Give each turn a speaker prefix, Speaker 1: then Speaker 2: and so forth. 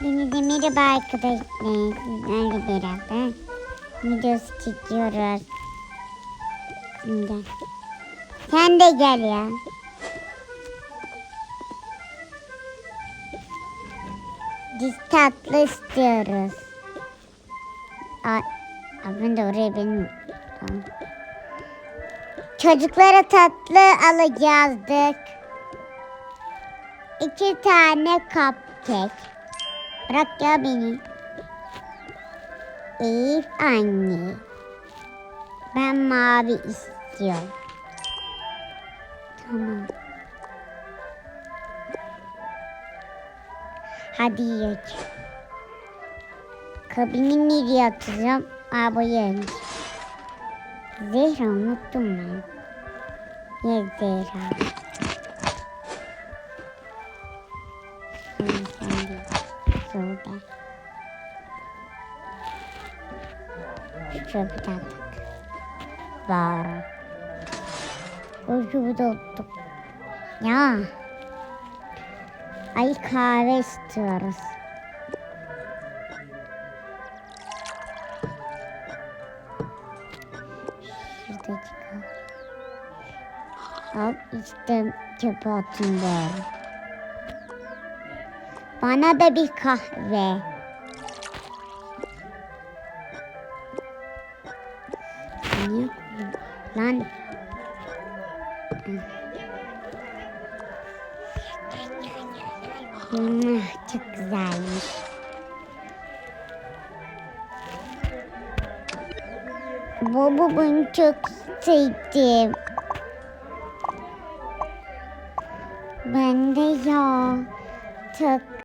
Speaker 1: Beni de merhaba arkadaşlar. Sizlerle beraber videosu çekiyoruz. Şimdi. Sen de gel ya. Biz tatlı istiyoruz. Ay, ben de oraya benim. Tamam. Çocuklara tatlı alacağızdık. İki tane cupcake. Bırak ya beni. Elif anne. Ben mavi istiyorum. Tamam. Hadi geç. Kabini nereye atacağım? Arabaya ineceğim. Zehra unuttum ben. Ye Zehra. Şurada. Şurada tak. Var. Şurada unuttum. Ya. Ay kahve istiyoruz. Şurada çıkar. Al işte çöpe atın böyle. Bana da bir kahve. Lan. Hmm, çok güzelmiş. Baba ben çok sevdim. Ben de ya. Çok